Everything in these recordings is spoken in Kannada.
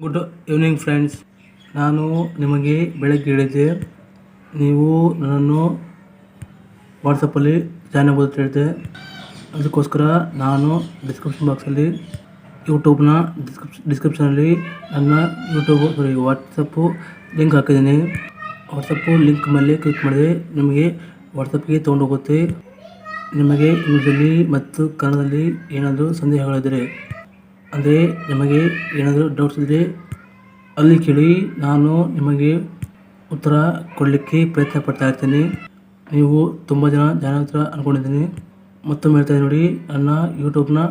ಗುಡ್ ಈವ್ನಿಂಗ್ ಫ್ರೆಂಡ್ಸ್ ನಾನು ನಿಮಗೆ ಬೆಳಗ್ಗೆ ಹೇಳಿದ್ದೆ. ನೀವು ನನ್ನನ್ನು ವಾಟ್ಸಪ್ಪಲ್ಲಿ ಜಾಯ್ನ್ ಆಗ್ಬೋದು ಅಂತ ಹೇಳಿದೆ ಅದಕ್ಕೋಸ್ಕರ ನಾನು ಡಿಸ್ಕ್ರಿಪ್ಷನ್ ಬಾಕ್ಸಲ್ಲಿ ಯೂಟ್ಯೂಬ್ನ ಡಿಸ್ಕ್ರಿಪ್ ಡಿಸ್ಕ್ರಿಪ್ಷನಲ್ಲಿ ನನ್ನ ಯೂಟ್ಯೂಬ್ ಸಾರಿ ವಾಟ್ಸಪ್ಪು ಲಿಂಕ್ ಹಾಕಿದ್ದೀನಿ. ವಾಟ್ಸಪ್ಪು ಲಿಂಕ್ ಮೇಲೆ ಕ್ಲಿಕ್ ಮಾಡಿದ್ರೆ ನಿಮಗೆ ವಾಟ್ಸಪ್ಗೆ ತೊಗೊಂಡೋಗುತ್ತೆ. ನಿಮಗೆ ಇಂಗ್ಲೀಷಲ್ಲಿ ಮತ್ತು ಕನ್ನಡದಲ್ಲಿ ಏನಾದರೂ ಸಂದೇಹಗಳಿದ್ದರೆ ಅಂದರೆ ನಿಮಗೆ ಏನಾದರೂ ಡೌಟ್ಸ್ ಇದ್ದರೆ ಅಲ್ಲಿ ಕೇಳಿ ನಾನು ನಿಮಗೆ ಉತ್ತರ ಕೊಡಲಿಕ್ಕೆ ಪ್ರಯತ್ನ ಪಡ್ತಾ ಇರ್ತೀನಿ. ನೀವು ತುಂಬ ಜನ ಜನ ಹತ್ರ ಅಂದ್ಕೊಂಡಿದ್ದೀನಿ ಮತ್ತೊಮ್ಮೆ ಹೇಳ್ತಾ ನೋಡಿ, ನನ್ನ ಯೂಟ್ಯೂಬ್ನ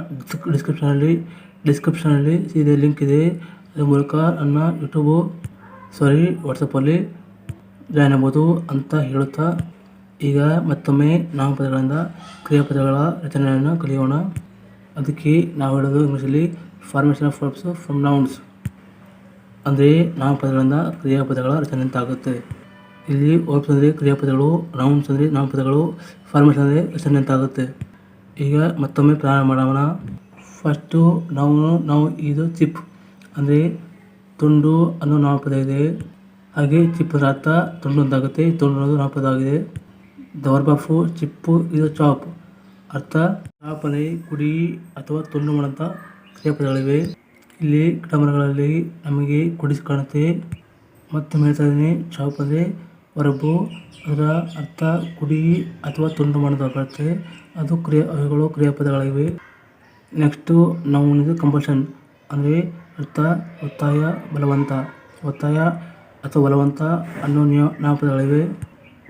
ಡಿಸ್ಕ್ರಿಪ್ಷನಲ್ಲಿ ಡಿಸ್ಕ್ರಿಪ್ಷನಲ್ಲಿ ಸೀದೆ ಲಿಂಕ್ ಇದೆ. ಅದರ ಮೂಲಕ ನನ್ನ ಯೂಟ್ಯೂಬು ಸಾರಿ ವಾಟ್ಸಪ್ಪಲ್ಲಿ ಜಾಯ್ನ್ ಆಗ್ಬೋದು ಅಂತ ಹೇಳುತ್ತಾ, ಈಗ ಮತ್ತೊಮ್ಮೆ ನಾಮಪದಗಳಿಂದ ಕ್ರಿಯಾಪದಗಳ ರಚನೆಯನ್ನು ಕಲಿಯೋಣ. ಅದಕ್ಕೆ ನಾವು ಹೇಳೋದು ಇಂಗ್ಲೀಷಲ್ಲಿ formation of verbs from nouns ಅಂದರೆ ನಾಮಪದಗಳಿಂದ ಕ್ರಿಯಾಪದಗಳ ರಚನೆ ಅಂತ ಆಗುತ್ತೆ ಇಲ್ಲಿ ವರ್ಬ್ಸ್ ಅಂದರೆ ಕ್ರಿಯಾಪದಗಳು ನೌನ್ಸ್ ಅಂದರೆ ನಾಮಪದಗಳು ಫಾರ್ಮೇಷನ್ ಅಂದರೆ ರಚನೆ ಅಂತ ಆಗುತ್ತೆ ಈಗ ಮತ್ತೊಮ್ಮೆ ಪ್ರಾರಂಭ ಮಾಡೋಣ. ಫಸ್ಟು ನಾವು ನಾವು ಇದು ಚಿಪ್ ಅಂದರೆ ತುಂಡು ಅನ್ನೋ ನಾಮಪದ ಇದೆ. ಹಾಗೆ ಚಿಪ್ ಅದರ ಅರ್ಥ, ತುಂಡು ಅಂತಾಗುತ್ತೆ. ತುಂಡು ಅನ್ನೋದು ನಾಮಪದ ಆಗಿದೆ. ದ ವರ್ಬ್ ಆಫ್ ಚಿಪ್ಪು ಇದು ಚಾಪ್ ಅರ್ಥ ಚಾಪ್ ಕುಡಿ ಅಥವಾ ತುಂಡು ಮಾಡೋಂಥ ಕ್ರಿಯಾಪದಗಳಿವೆ ಇಲ್ಲಿ ಗಿಡ ಮರಗಳಲ್ಲಿ ನಮಗೆ ಕುಡಿಸಿ ಕಾಣುತ್ತೆ. ಮತ್ತು ಹೇಳ್ತಾ ಅಂದರೆ ಹೊರಬು ಅದರ ಅರ್ಥ ಕುಡಿ ಅಥವಾ ತುಂಡು ಮಾಡೋದಾಗುತ್ತೆ ಅದು ಕ್ರಿಯಾ, ಅವುಗಳು ಕ್ರಿಯಾಪದಗಳಿವೆ ನೆಕ್ಸ್ಟು ನಾವು ಕಂಪಲ್ಷನ್ ಅಂದರೆ ಅರ್ಥ, ಒತ್ತಾಯ, ಬಲವಂತ. ಒತ್ತಾಯ ಅಥವಾ ಬಲವಂತ ಅನ್ನೋ ನಿಯೋ ನಾಮಪದಗಳಿವೆ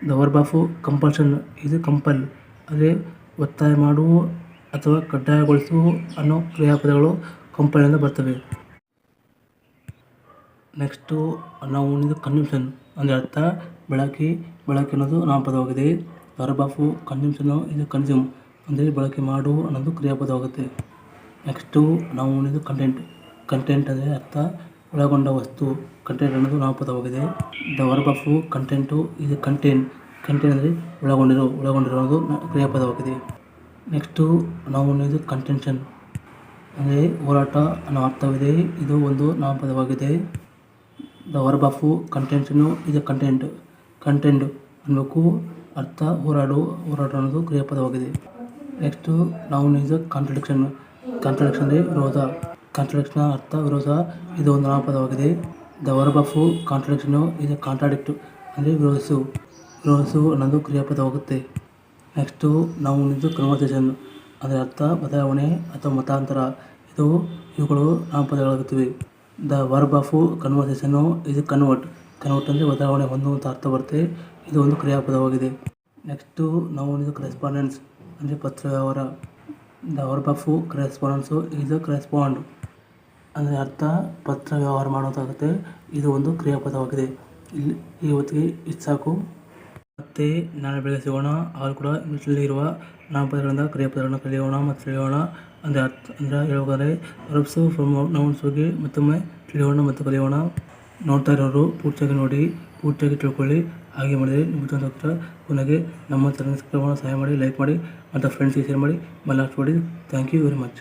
ದ ವರ್ಬ್ ಕಂಪಲ್ಷನ್ ಇದು ಕಂಪಲ್ ಅಂದರೆ ಒತ್ತಾಯ ಮಾಡು ಅಥವಾ ಕಡ್ಡಾಯಗೊಳಿಸು ಅನ್ನೋ ಕ್ರಿಯಾಪದಗಳು ಕಂಪನಿಯಿಂದ ಬರ್ತವೆ. ನೆಕ್ಸ್ಟು, ನಾವು ಇದು ಕನ್ವಿನ್ಷನ್ ಅಂದರೆ ಅರ್ಥ, ಬಳಕೆ ಬಳಕೆ ಅನ್ನೋದು ನಾಮಪದವಾಗಿದೆ. ವರ್ಬ್ ಆಫ್ ಕನ್ವಿನ್ಷನ್ನು ಇದು ಕನ್ಸ್ಯೂಮ್, ಅಂದರೆ ಬಳಕೆ ಮಾಡು ಅನ್ನೋದು ಕ್ರಿಯಾಪದವಾಗುತ್ತೆ. ನೆಕ್ಸ್ಟು, ನಾವು ಇದು ಕಂಟೆಂಟ್ ಕಂಟೆಂಟ್ ಅಂದರೆ ಅರ್ಥ, ಒಳಗೊಂಡ ವಸ್ತು, ಕಂಟೆಂಟ್ ಅನ್ನೋದು ನಾಮಪದವಾಗಿದೆ. ದ ವರ್ಬ್ ಆಫ್ ಕಂಟೆಂಟು, ಇದು ಕಂಟೆಂಟ್ ಕಂಟೆಂಟ್ ಅಂದರೆ ಒಳಗೊಂಡಿರೋ, ಒಳಗೊಂಡಿರೋದು ಕ್ರಿಯಾಪದವಾಗಿದೆ. ನೆಕ್ಸ್ಟು ನಾವು ಇದು ಕಂಟೆನ್ಷನ್ ಅಂದರೆ ಹೋರಾಟ ಅನ್ನೋ ಅರ್ಥವಿದೆ. ಇದು ಒಂದು ನಾಮಪದವಾಗಿದೆ ದ ವರ್ಬ್ ಆಫ್ ಕಂಟೆನ್ಷನು ಇದು ಕಂಟೆಂಟ್ ಕಂಟೆಂಟ್ ಅನ್ನಬೇಕು ಅರ್ಥ ಹೋರಾಡು, ಹೋರಾಟ ಅನ್ನೋದು ಕ್ರಿಯಾಪದವಾಗಿದೆ. ನೆಕ್ಸ್ಟು ನಾವು ಇದು ಕಾಂಟ್ರಡಿಕ್ಷನ್ ಕಾಂಟ್ರಡಿಕ್ಷನ್ ಅಂದರೆ ವಿರೋಧ. ಕಾಂಟ್ರಡಿಕ್ಷನ್ ಅರ್ಥ ವಿರೋಧ, ಇದು ಒಂದು ನಾಮಪದವಾಗಿದೆ ದ ವರ್ಬ್ ಆಫ್ ಕಾಂಟ್ರಡಿಕ್ಷನು ಇದು ಕಾಂಟ್ರಾಡಿಕ್ಟ್ ಅಂದರೆ ವಿರೋಧಿಸು. ವಿರೋಧಿಸು ಅನ್ನೋದು ಕ್ರಿಯಾಪದವಾಗುತ್ತೆ. ನೆಕ್ಸ್ಟು ನಾವು ಇದು ಕನ್ವರ್ಸೇಷನ್ ಅದರ ಅರ್ಥ ಬದಲಾವಣೆ ಅಥವಾ ಮತಾಂತರ. ಇದು ಇವುಗಳು ನಾಮಪದಗಳಾಗುತ್ತವೆ ದ ವರ್ಬ್ ಆಫ್ ಕನ್ವರ್ಸೇಷನು ಇದು ಕನ್ವರ್ಟ್. ಕನ್ವರ್ಟ್ ಅಂದರೆ ಬದಲಾವಣೆ ಹೊಂದುವಂಥ ಅರ್ಥ ಬರುತ್ತೆ. ಇದು ಒಂದು ಕ್ರಿಯಾಪದವಾಗಿದೆ. ನೆಕ್ಸ್ಟು ನಾವು ಇದು ಕರೆಸ್ಪಾಂಡೆನ್ಸ್ ಅಂದರೆ ಪತ್ರ ವ್ಯವಹಾರ. ದ ವರ್ಬ್ ಆಫ್ ಕರೆಸ್ಪಾಂಡೆನ್ಸು ಇದು ಕ್ರೆಸ್ಪಾಂಡ್ ಅಂದರೆ ಅರ್ಥ ಪತ್ರ ವ್ಯವಹಾರ ಮಾಡೋದಾಗುತ್ತೆ ಇದು ಒಂದು ಕ್ರಿಯಾಪದವಾಗಿದೆ. ಇಲ್ಲಿ ಇವತ್ತಿಗೆ ಇಷ್ಟು ಸಾಕು. ಮತ್ತೆ ನಾಳೆ ಬೆಳೆ ಸಿಗೋಣ ಅವರು ಕೂಡ ಇರುವ ನಾಮಪದಗಳಿಂದ ಕ್ರಿಯಾಪದಗಳನ್ನು ಕಲಿಯೋಣ ಮತ್ತು ತಿಳಿಯೋಣ ಅಂದರೆ ಅರ್ಥ. ಅಂದರೆ ಹೇಳಬೇಕಾದ್ರೆ ಅರಬ್ಸು ಫ್ರಮ್ ನೌನ್ಸ್ ಬಗ್ಗೆ ಮತ್ತೊಮ್ಮೆ ತಿಳಿಯೋಣ ಮತ್ತು ಕಲಿಯೋಣ. ನೋಡ್ತಾ ಇರೋರು ಪೂರ್ತಿಯಾಗಿ ನೋಡಿ, ಪೂರ್ತಿಯಾಗಿ ತಿಳ್ಕೊಳ್ಳಿ. ಹಾಗೆ ಮಾಡಿದರೆ ನಿಮ್ಮ ಹತ್ರ ಕೊನೆಗೆ ನಮ್ಮ ಚಾನಲ್ ಸಬ್ಸ್ಕ್ರೈಬ್ ಸಹಾಯ ಮಾಡಿ, ಲೈಕ್ ಮಾಡಿ, ಮತ್ತು ಫ್ರೆಂಡ್ಸ್ಗೆ ಶೇರ್ ಮಾಡಿ. ಮೇಲೆ ಮಾಡಿ ಥ್ಯಾಂಕ್ ಯು ವೆರಿ ಮಚ್